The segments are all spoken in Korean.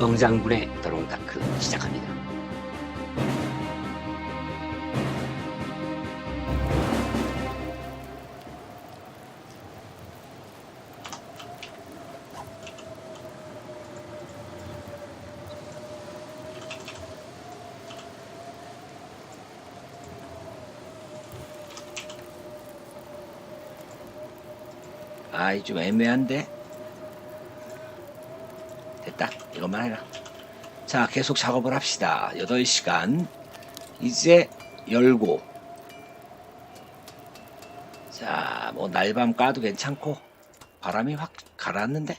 엉장분의 드롱다크 시작합니다. 아이 좀 애매한데 됐다. 이것만 해라. 자 계속 작업을 합시다. 8시간. 이제 열고. 자 뭐 날밤 까도 괜찮고 바람이 확 가라앉는데?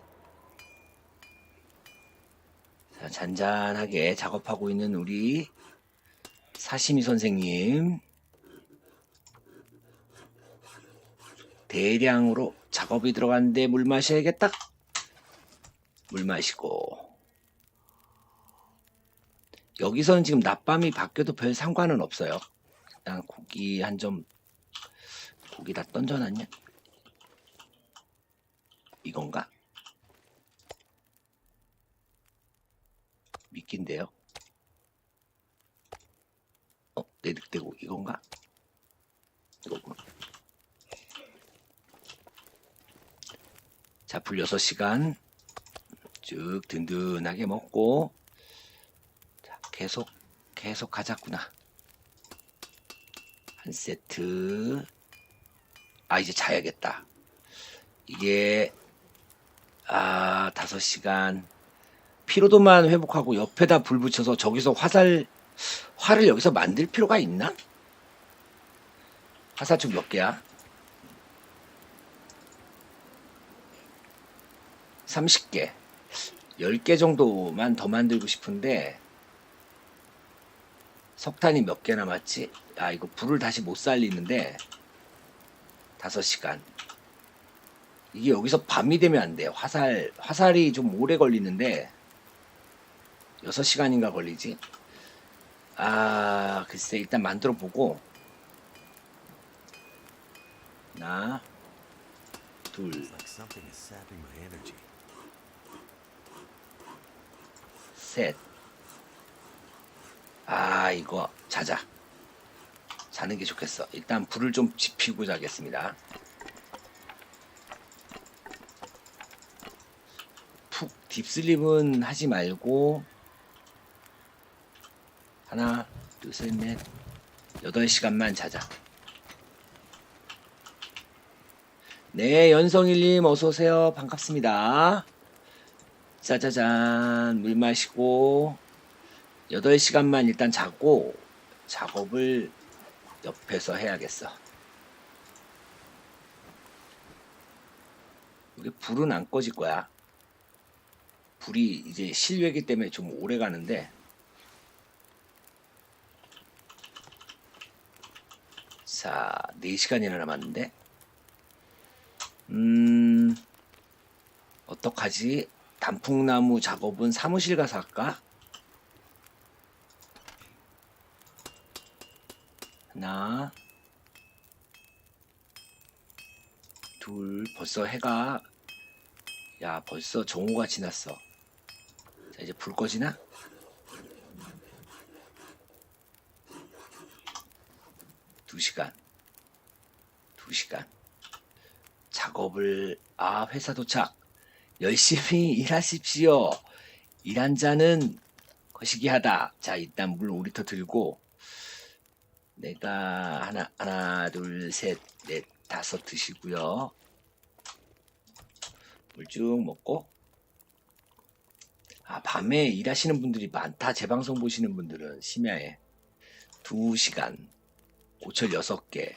자 잔잔하게 작업하고 있는 우리 사시미 선생님. 대량으로 작업이 들어갔는데 물 마셔야겠다. 물 마시고 여기서는 지금 낮밤이 바뀌어도 별 상관은 없어요. 그냥 고기 한 점 고기 다 던져놨냐? 이건가? 미끼인데요. 어, 내 늑대고 이건가? 이거구나. 자, 불 6시간 쭉 든든하게 먹고 자, 계속 계속 가자꾸나. 한 세트. 아, 이제 자야겠다. 이게 아, 5시간 피로도만 회복하고 옆에다 불 붙여서 저기서 화살 활을 여기서 만들 필요가 있나? 화살총 몇 개야? 30개, 10개 정도만 더 만들고 싶은데 석탄이 몇 개 남았지? 아 이거 불을 다시 못 살리는데 5시간. 이게 여기서 밤이 되면 안 돼요. 화살, 화살이 좀 오래 걸리는데 6시간인가 걸리지? 아 글쎄 일단 만들어 보고. 하나 둘 셋. 아, 이거 자자. 자는 게 좋겠어. 일단 불을 좀 지피고 자겠습니다. 푹 딥슬립은 하지 말고 하나, 둘, 셋, 넷, 여덟 시간만 자자. 네, 연성일님 어서 오세요. 반갑습니다. 짜자잔 물 마시고 8시간만 일단 자고 작업을 옆에서 해야겠어. 여기 불은 안 꺼질 거야. 불이 이제 실외기 때문에 좀 오래 가는데. 자 4시간이나 남았는데. 음 어떡하지 단풍나무 작업은 사무실 가서 할까? 하나, 둘, 벌써 해가, 야, 벌써 정오가 지났어. 자, 이제 불 꺼지나? 두 시간. 두 시간. 작업을, 아, 회사 도착. 열심히 일하십시오. 일한 자는 거시기 하다. 자, 일단 물 5리터 들고 내가 하나 하나 둘 셋 넷 다섯 드시고요. 물 쭉 먹고 아, 밤에 일하시는 분들이 많다. 제 방송 보시는 분들은 심야에 2시간 고철 6개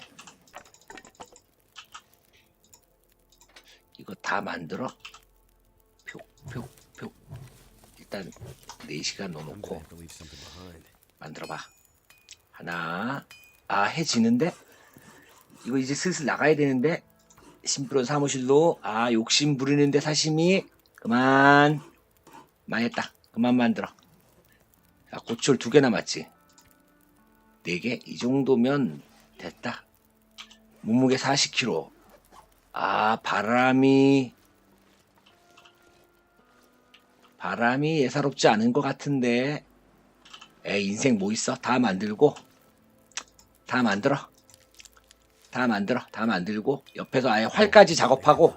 이거 다 만들어? 4시간 I'm 넣어놓고 something behind. 만들어봐. 하나. 아, 해 지는데? 이거 이제 슬슬 나가야 되는데? 심프로 사무실로. 아, 욕심 부리는데 사심이. 그만. 망했다. 그만 만들어. 자, 고철 두 개 남았지? 네 개? 이 정도면 됐다. 몸무게 40kg. 아, 바람이 바람이 예사롭지 않은 것 같은데. 에 인생 뭐 있어? 다 만들고. 다 만들어. 다 만들어. 다 만들고. 옆에서 아예 활까지 작업하고.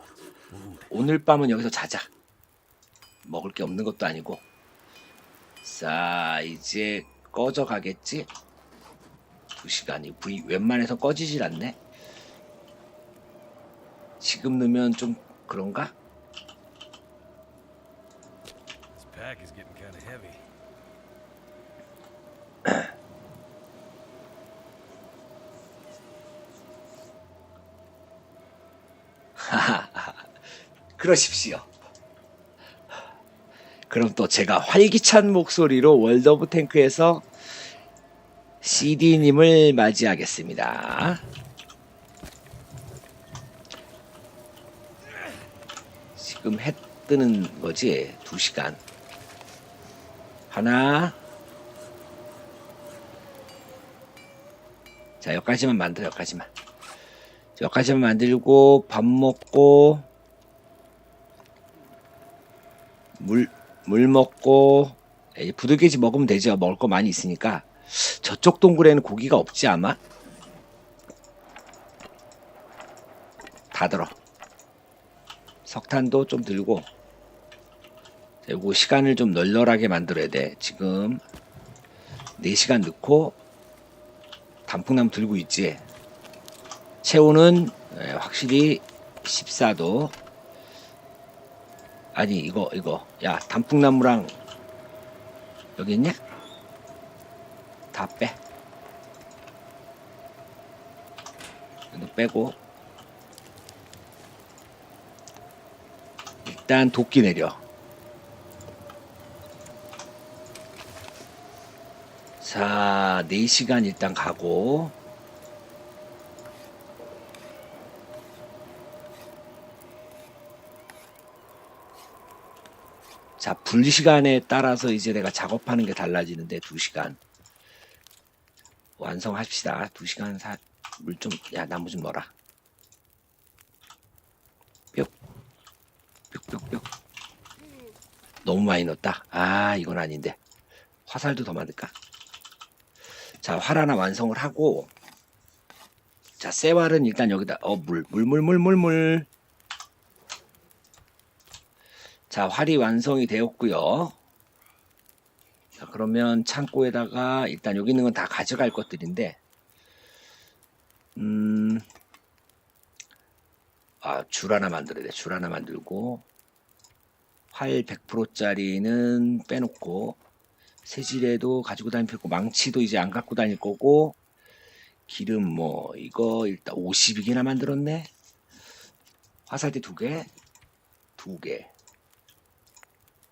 오늘 밤은 여기서 자자. 먹을 게 없는 것도 아니고. 자, 이제 꺼져 가겠지? 두 시간이 V 웬만해서 꺼지질 않네. 지금 넣으면 좀 그런가? 그러십시오. 그럼 또 제가 활기찬 목소리로 월드 오브 탱크에서 CD님을 맞이하겠습니다. 지금 해 뜨는 거지? 2시간. 하나. 자, 여기까지만 만들어, 여기까지만. 여기까지만 만들고, 밥 먹고, 물, 물 먹고, 에, 부들개지 먹으면 되죠. 먹을 거 많이 있으니까. 저쪽 동굴에는 고기가 없지, 아마? 다 들어. 석탄도 좀 들고. 자, 요거 시간을 좀 널널하게 만들어야 돼. 지금 4시간 넣고, 단풍나무 들고 있지. 체온은 에, 확실히 14도. 아니 이거 이거 야 단풍나무랑 여기 있냐? 다 빼. 이거 빼고 일단 도끼 내려. 자, 4시간 일단 가고 자, 불 시간에 따라서 이제 내가 작업하는 게 달라지는데 2시간. 완성합시다. 2시간 사, 물 좀, 야, 나무 좀 넣어라. 뿅. 뿅뿅뿅. 너무 많이 넣었다. 아, 이건 아닌데. 화살도 더 만들까? 자, 활 하나 완성을 하고, 자, 쇠활은 일단 여기다, 어, 물, 물, 물, 물, 물, 물. 자, 활이 완성이 되었고요. 자, 그러면 창고에다가 일단 여기 있는 건 다 가져갈 것들인데, 음, 아, 줄 하나 만들어야 돼. 줄 하나 만들고, 활 100%짜리는 빼놓고, 세질에도 가지고 다닐 필요 없고, 망치도 이제 안 갖고 다닐 거고, 기름 뭐, 이거 일단 50이기나 만들었네? 화살대 두 개, 두 개.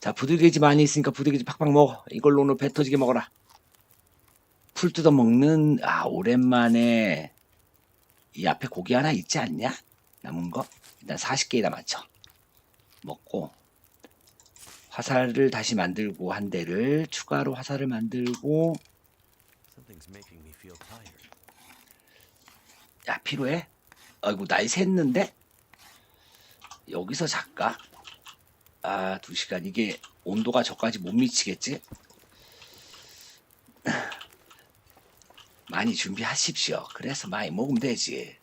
자, 부들개지 많이 있으니까 부들개지 팍팍 먹어. 이걸로 오늘 배 터지게 먹어라. 풀 뜯어 먹는, 아, 오랜만에 이 앞에 고기 하나 있지 않냐? 남은 거? 일단 40개에다 맞춰. 먹고, 화살을 다시 만들고, 한 대를 추가로 화살을 만들고. 야, 필요해? 아이고, 나이 샜는데? 여기서 작가? 아, 두 시간. 이게 온도가 저까지 못 미치겠지? 많이 준비하십시오. 그래서 많이 먹으면 되지.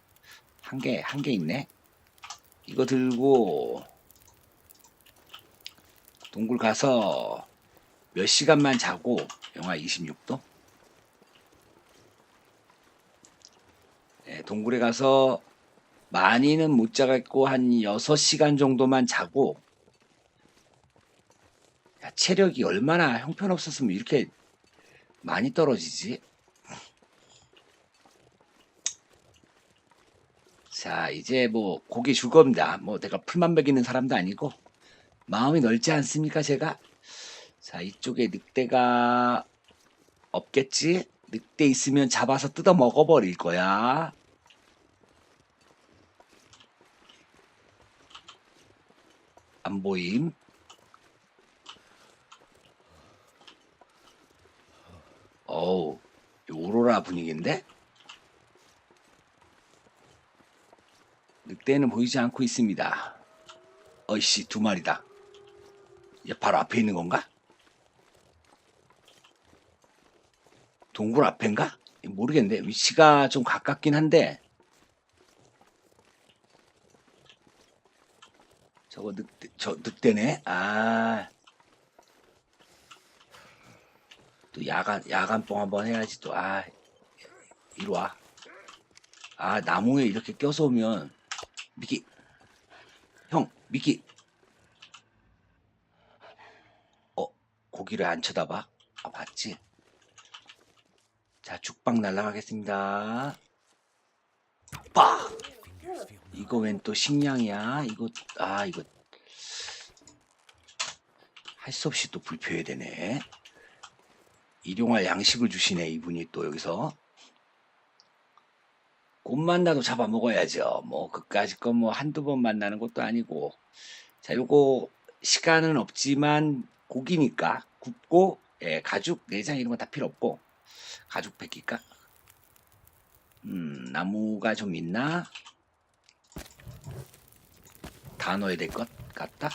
한 개, 한 개 있네. 이거 들고, 동굴 가서 몇 시간만 자고, 영하 26도? 예, 동굴에 가서 많이는 못 자겠고 한 6시간 정도만 자고 야, 체력이 얼마나 형편없었으면 이렇게 많이 떨어지지? 자, 이제 뭐 고기 줄 겁니다. 뭐 내가 풀만 먹이는 사람도 아니고 마음이 넓지 않습니까, 제가? 자, 이쪽에 늑대가 없겠지? 늑대 있으면 잡아서 뜯어 먹어버릴 거야. 안 보임. 어우, 이 오로라 분위기인데? 늑대는 보이지 않고 있습니다. 어이씨, 두 마리다. 얘 바로 앞에 있는 건가? 동굴 앞인가? 모르겠네. 위치가 좀 가깝긴 한데. 저거 늑대, 저 늑대네? 아. 또 야간, 야간 뽕 한번 해야지 또, 아. 이리 와. 아, 나무에 이렇게 껴서 오면, 미키. 형, 미키. 어, 고기를 안 쳐다봐? 아, 봤지? 자, 죽빵 날라가겠습니다. numb. 이거 웬 또 식량이야? 이거, 아, 이거. 할 수 없이 또 불표해야 되네. 일용할 양식을 주시네, 이분이 또 여기서. 꽃 만나도 잡아 먹어야죠. 뭐, 그까짓 건뭐 한두 번 만나는 것도 아니고. 자, 요거, 시간은 없지만, 고기니까, 굽고, 예, 가죽, 내장 이런 건다 필요 없고, 가죽 벗길까? 음, 나무가 좀 있나? 다 넣어야 될 것 같다.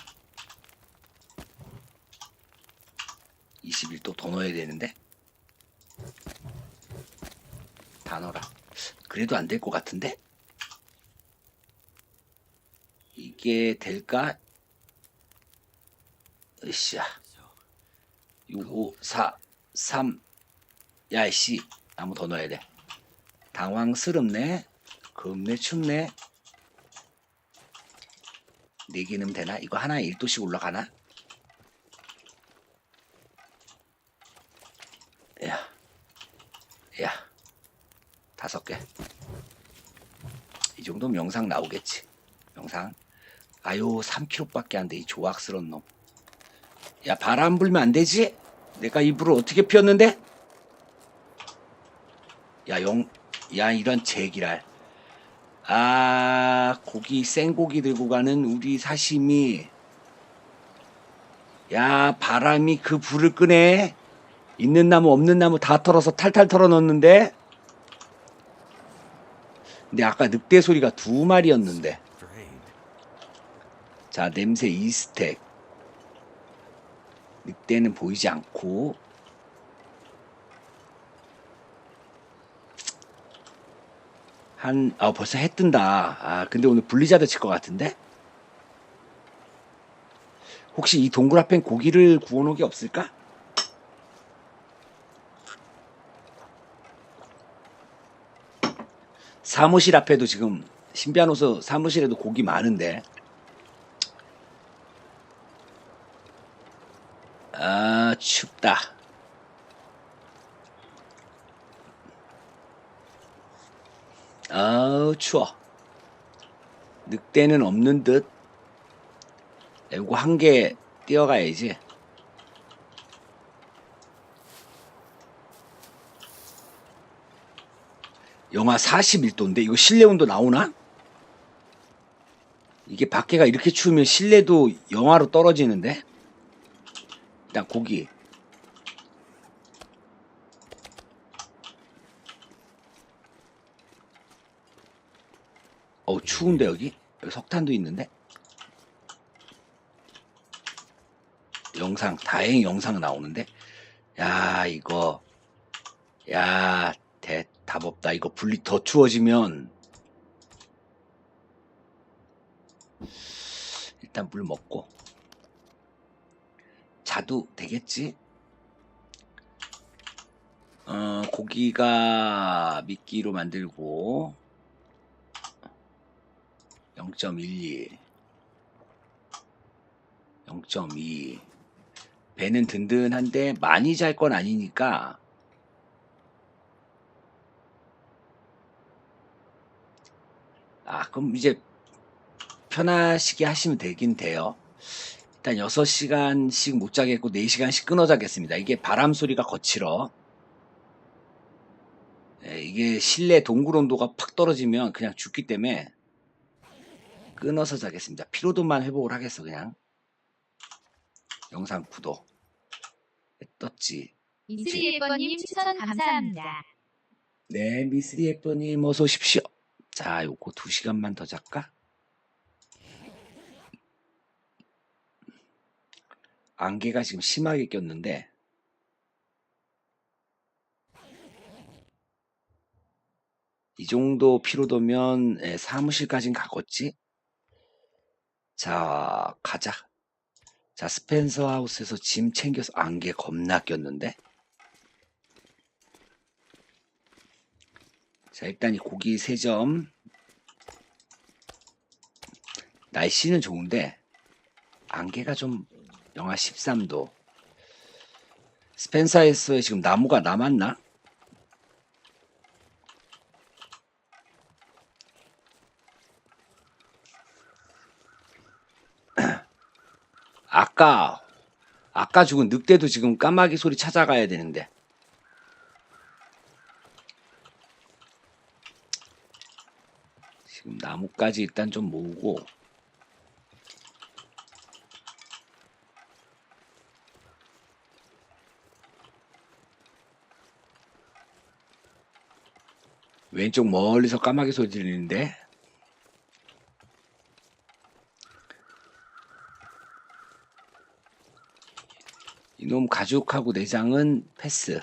21도 더 넣어야 되는데. 다 넣어라. 그래도 안 될 것 같은데? 이게 될까? 으쌰. So, 6, 5, 4, 3. 야, 씨. 나무 더 넣어야 돼. 당황스럽네. 겁내 춥네. 네개 넣으면 되나? 이거 하나에 1도씩 올라가나? 야. 다섯 개. 이 정도면 영상 나오겠지. 영상. 아유, 3kg밖에 안 돼. 이 조악스러운 놈. 야, 바람 불면 안 되지? 내가 이불을 어떻게 피웠는데? 야, 영, 야, 이런 제기랄. 아, 고기, 생고기 들고 가는 우리 사심이. 야, 바람이 그 불을 끄네. 있는 나무, 없는 나무 다 털어서 탈탈 털어 넣었는데. 근데 아까 늑대 소리가 두 마리였는데. 자, 냄새 2스택. 늑대는 보이지 않고. 한, 아, 벌써 해 뜬다. 아, 근데 오늘 블리자드 칠 것 같은데? 혹시 이 동굴 앞엔 고기를 구워놓은 게 없을까? 사무실 앞에도 지금 신비한호서 사무실에도 고기 많은데 아, 춥다. 아우, 추워. 늑대는 없는 듯. 이거 한개 띄어가야지. 영하 41도인데 이거 실내 온도 나오나? 이게 밖에가 이렇게 추우면 실내도 영하로 떨어지는데? 일단 고기 어우 추운데 여기? 여기 석탄도 있는데? 영상 다행히 영상 나오는데 야 이거 야 대, 답 없다. 이거 분리 더 추워지면 일단 물 먹고. 자도 되겠지? 어, 고기가 미끼로 만들고 0.12 0.2 배는 든든한데 많이 잘 건 아니니까 아 그럼 이제 편하시게 하시면 되긴 돼요 일단 6시간씩 못 자겠고 4시간씩 끊어 자겠습니다. 이게 바람 소리가 거칠어. 예, 이게 실내 동굴 온도가 팍 떨어지면 그냥 죽기 때문에 끊어서 자겠습니다. 피로도만 회복을 하겠어 그냥. 영상 구독. 떴지. 이슬이 예뻐님 추천 감사합니다. 네, 미스리 예뻐님 어서 오십시오. 자, 요거 2시간만 더 잘까? 안개가 지금 심하게 꼈는데 이 정도 피로도면 예, 사무실까진 가겠지? 자, 가자. 자, 스펜서 하우스에서 짐 챙겨서 안개 겁나 꼈는데 자, 일단 이 고기 3점. 날씨는 좋은데, 안개가 좀 영하 13도. 스펜사에서 지금 나무가 남았나? 아까, 아까 죽은 늑대도 지금 까마귀 소리 찾아가야 되는데. 지금 나무까지 일단 좀 모으고. 왼쪽 멀리서 까마귀 소리 들리는데. 이놈 가죽하고 내장은 패스.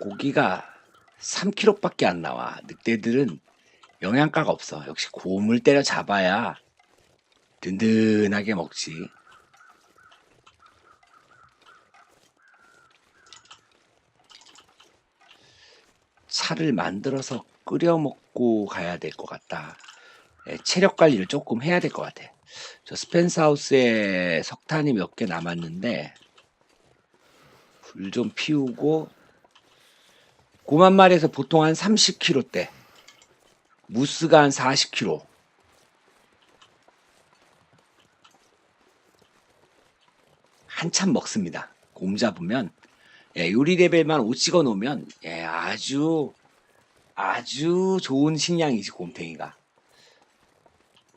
고기가 3kg밖에 안 나와. 늑대들은 영양가가 없어. 역시 곰을 때려 잡아야 든든하게 먹지. 차를 만들어서 끓여 먹고 가야 될 것 같다. 예, 체력 관리를 조금 해야 될 것 같아. 저 스펜스 하우스에 석탄이 몇 개 남았는데 불 좀 피우고 고만 말에서 보통 한 30kg대. 무스가 한 40kg. 한참 먹습니다. 곰 잡으면 예, 요리 레벨만 5 찍어 놓으면 예, 아주 아주 좋은 식량이지 곰탱이가.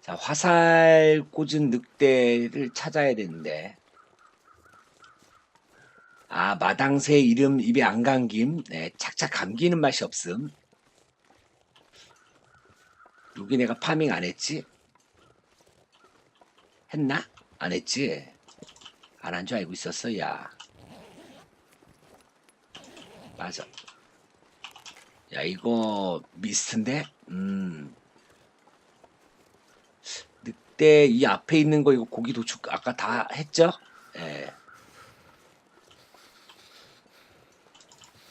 자 화살 꽂은 늑대를 찾아야 되는데 아, 마당새 이름 입에 안 감김. 네, 착착 감기는 맛이 없음. 여기 내가 파밍 안 했지? 했나? 안 했지? 안 한 줄 알고 있었어, 야. 맞아. 야, 이거 미스트인데? 음. 늑대 이 앞에 있는 거 이거 고기 도축 아까 다 했죠? 예.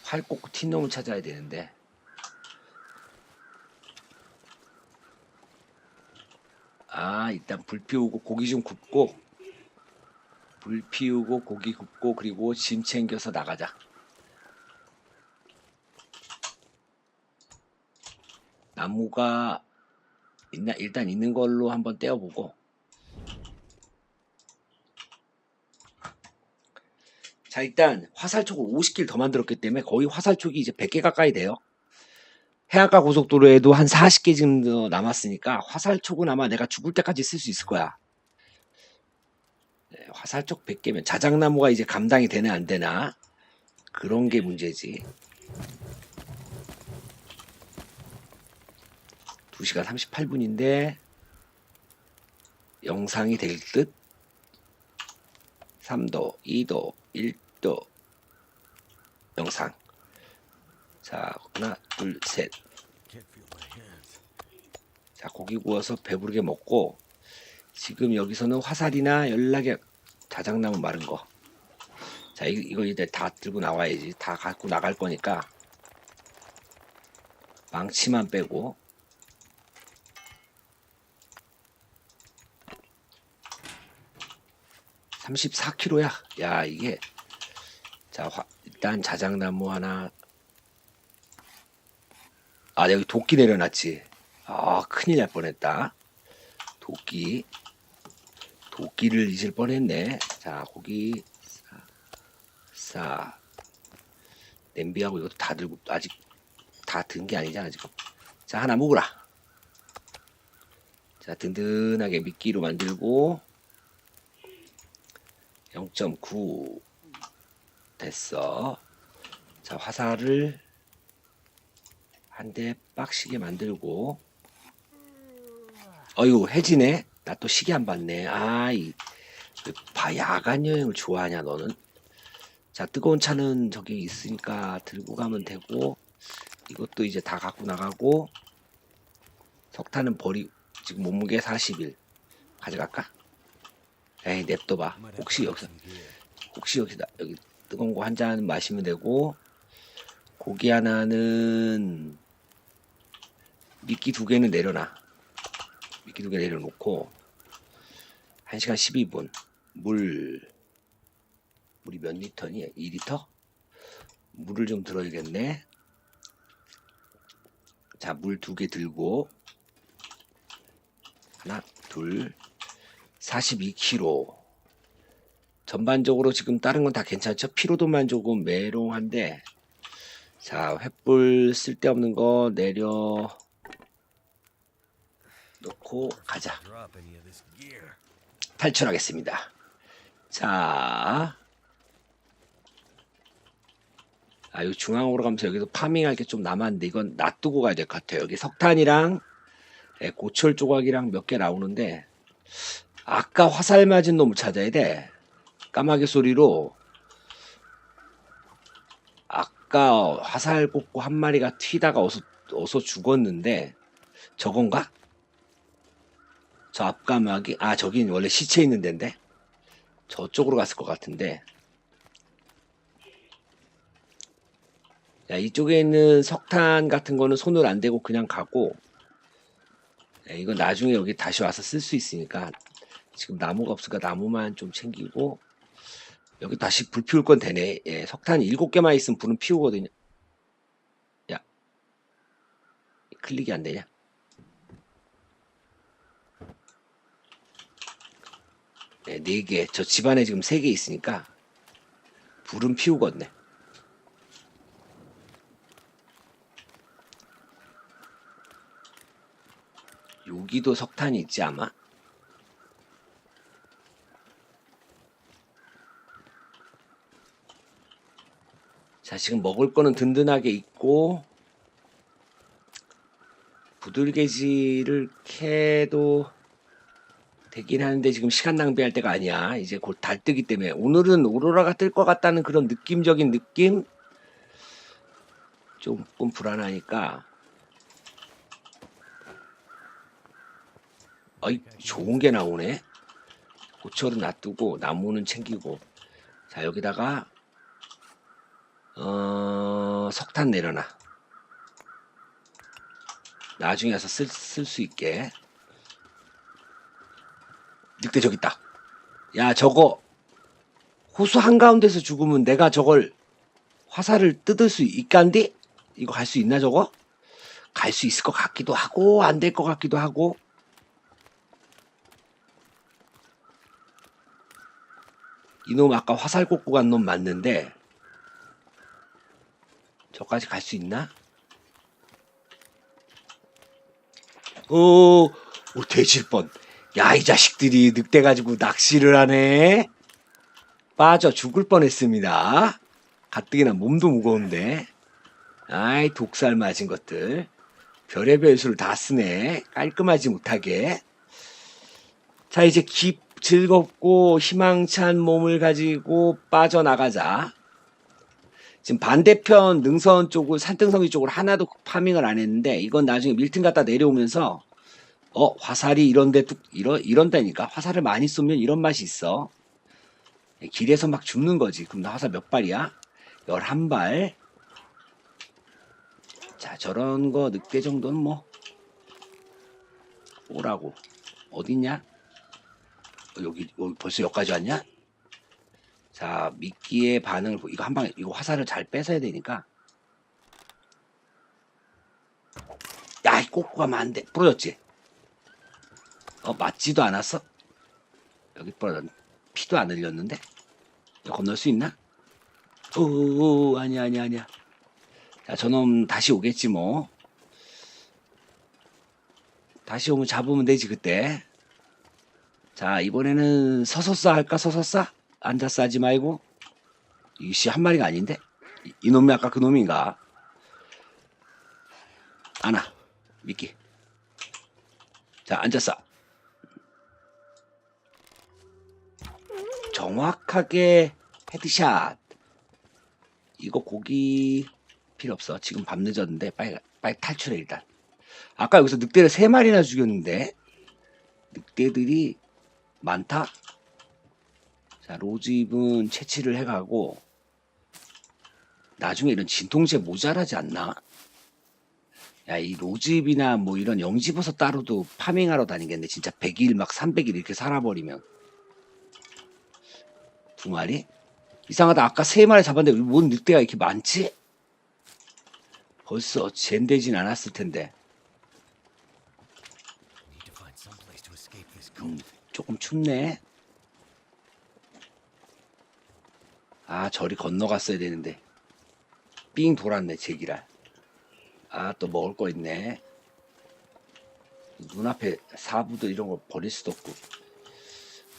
활 꽂고 틴놈을 찾아야 되는데. 아 일단 불 피우고 고기 좀 굽고 불 피우고 고기 굽고 그리고 짐 챙겨서 나가자. 나무가 있나 일단 있는 걸로 한번 떼어보고 자 일단 화살촉을 50길 더 만들었기 때문에 거의 화살촉이 이제 100개 가까이 돼요. 해안가 고속도로에도 한 40개 정도 남았으니까 화살촉은 아마 내가 죽을 때까지 쓸 수 있을 거야. 네, 화살촉 100개면 자작나무가 이제 감당이 되나 안 되나 그런 게 문제지. 2시간 38분인데 영상이 될 듯? 3도, 2도, 1도 영상. 자 하나 둘셋. Can't feel my hands. 자 고기 구워서 배부르게 먹고 지금 여기서는 화살이나 연락에 자작나무 마른 거 자 이거 이제 다 들고 나와야지. 다 갖고 나갈 거니까 망치만 빼고. (34kg야) 야 이게 자 화- 일단 자작나무 하나 아 여기 도끼 내려놨지 아 큰일 날 뻔했다 도끼 도끼를 잊을 뻔했네. 자, 고기 싸, 싸. 냄비하고 이것도 다 들고 아직 다 든 게 아니잖아 지금. 자, 하나 먹으라. 자, 든든하게 미끼로 만들고 0.9 됐어. 자, 화살을 한 대 빡시게 만들고 어유 해지네. 나 또 시계 안 봤네. 아이, 왜바 야간 여행을 좋아하냐 너는? 자, 뜨거운 차는 저기 있으니까 들고 가면 되고 이것도 이제 다 갖고 나가고 석탄은 버리 지금 몸무게 40일 가져갈까? 에이 냅둬봐. 혹시 여기서. 혹시 여기다 여기 뜨거운 거 한 잔 마시면 되고 고기 하나는 미끼 두 개는 내려놔 미끼 두 개 내려놓고 1시간 12분 물 물이 몇 리터니? 2리터? 물을 좀 들어야겠네 자 물 두 개 들고 하나 둘 42kg 전반적으로 지금 다른 건 다 괜찮죠? 피로도만 조금 메롱한데 자 횃불 쓸데없는 거 내려 놓고 가자. 탈출하겠습니다 자 아, 여기 중앙으로 가면서 여기서 파밍할 게 좀 남았는데 이건 놔두고 가야 될 것 같아요 여기 석탄이랑 예, 고철 조각이랑 몇 개 나오는데 아까 화살 맞은 놈을 찾아야 돼 까마귀 소리로 아까 화살 꽂고 한 마리가 튀다가 어서 어서 죽었는데 저건가? 저 앞까마귀 아 저긴 원래 시체 있는 데인데? 저쪽으로 갔을 것 같은데. 야 이쪽에 있는 석탄 같은 거는 손을 안 대고 그냥 가고. 예, 이건 나중에 여기 다시 와서 쓸 수 있으니까 지금 나무가 없으니까 나무만 좀 챙기고 여기 다시 불 피울 건 되네. 예, 석탄 일곱 개만 있으면 불은 피우거든요. 야, 클릭이 안 되냐? 네, 네 개. 저 집안에 지금 세개 있으니까 불은 피우겠네. 여기도 석탄이 있지 아마? 자, 지금 먹을 거는 든든하게 있고, 부들개지를 캐도 되긴 하는데 지금 시간 낭비할 때가 아니야. 이제 곧 달 뜨기 때문에. 오늘은 오로라가 뜰 것 같다는 그런 느낌적인 느낌? 조금 불안하니까. 어이, 좋은 게 나오네. 고철은 놔두고, 나무는 챙기고. 자, 여기다가 어, 석탄 내려놔. 나중에 와서 쓸 수 있게. 늑대 저기 있다. 야, 저거 호수 한가운데서 죽으면 내가 저걸 화살을 뜯을 수 있간디? 이거 갈 수 있나 저거? 갈 수 있을 것 같기도 하고 안 될 것 같기도 하고. 이놈 아까 화살 꽂고 간 놈 맞는데 저까지 갈 수 있나? 어, 오, 돼질 뻔. 야, 이 자식들이 늑대 가지고 낚시를 하네. 빠져 죽을 뻔했습니다. 가뜩이나 몸도 무거운데. 아이, 독살 맞은 것들. 별의별 수를 다 쓰네. 깔끔하지 못하게. 자, 이제 깊, 즐겁고 희망찬 몸을 가지고 빠져나가자. 지금 반대편 능선 쪽을 산등성이 쪽으로 하나도 파밍을 안 했는데 이건 나중에 밀등 갖다 내려오면서 어 화살이 이런데 뚝 이런 이런다니까? 화살을 많이 쏘면 이런 맛이 있어. 길에서 막 죽는 거지. 그럼 나 화살 몇 발이야? 11발. 자 저런 거 늑대 정도는 뭐 오라고. 어딨냐? 어, 여기, 여기 벌써 여기까지 왔냐 자, 미끼의 반응을 보, 이거 한 방에, 이거 화살을 잘 뺏어야 되니까. 야, 이안 돼. 부러졌지? 어, 맞지도 않았어? 여기 뻔 피도 안 흘렸는데 건널 수 있나? 오 아니야 아니야 아니야 자 저놈 다시 오겠지 뭐 다시 오면 잡으면 되지 그때 자 이번에는 서서 싸 할까 서서 싸 앉아서 하지 말고 이씨 한 마리가 아닌데? 이, 이놈이 아까 그 놈인가? 안아 미끼. 자 앉았어. 정확하게 헤드샷. 이거 고기 필요 없어. 지금 밤 늦었는데 빨리 빨리 탈출해 일단. 아까 여기서 늑대를 세 마리나 죽였는데 늑대들이 많다 자 로즈입은 채취를 해가고 나중에 이런 진통제 모자라지 않나 야, 이 로즈입이나 뭐 이런 영지버섯 따로도 파밍하러 다니겠네. 진짜 100일 막 300일 이렇게 살아버리면. 두 마리? 이상하다. 아까 세 마리 잡았는데 뭔 늑대가 이렇게 많지? 벌써 젠되진 않았을 텐데. 음. 조금 춥네. 아, 저리 건너갔어야 되는데. 삥 돌았네, 제기랄. 아, 또 먹을 거 있네. 눈앞에 사부들 이런 거 버릴 수도 없고.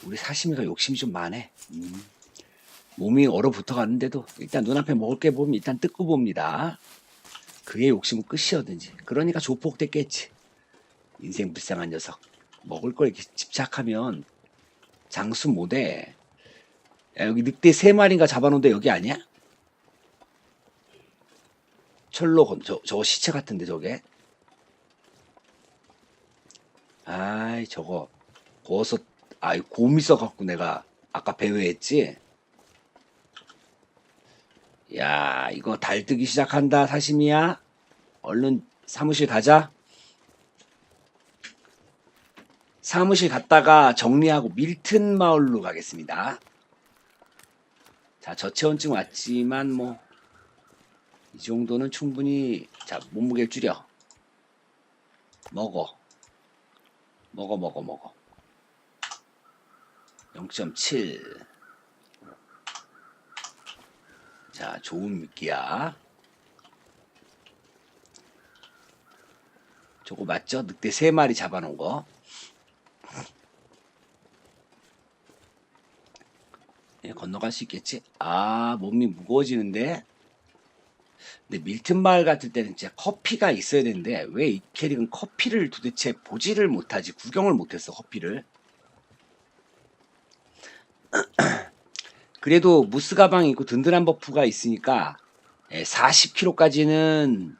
우리 사시미가 욕심이 좀 많네. 음. 몸이 얼어붙어 가는데도 일단 눈앞에 먹을 게 보면 일단 뜯고 봅니다. 그의 욕심은 끝이었든지. 그러니까 조폭됐겠지. 인생 불쌍한 녀석. 먹을 걸 이렇게 집착하면 장수 못해. 야, 여기 늑대 세 마리인가 잡아놓은데 여기 아니야? 철로 건, 저, 저거 시체 같은데 저게? 아이 저거 구워서 아이 곰이 써갖고 내가 아까 배회했지? 야 이거 달 뜨기 시작한다 사심이야 얼른 사무실 가자 사무실 갔다가 정리하고 밀튼 마을로 가겠습니다. 자, 저체온증 왔지만 뭐 이 정도는 충분히 자, 몸무게를 줄여. 먹어. 먹어 먹어 먹어. 0.7. 자, 좋은 미끼야. 저거 맞죠? 늑대 세 마리 잡아놓은 거. 건너갈 수 있겠지? 아, 몸이 무거워지는데? 근데 밀튼 마을 같을 때는 진짜 커피가 있어야 되는데, 왜 이 캐릭은 커피를 도대체 보지를 못하지? 구경을 못했어, 커피를. 그래도 무스 가방이 있고 든든한 버프가 있으니까, 예, 40kg까지는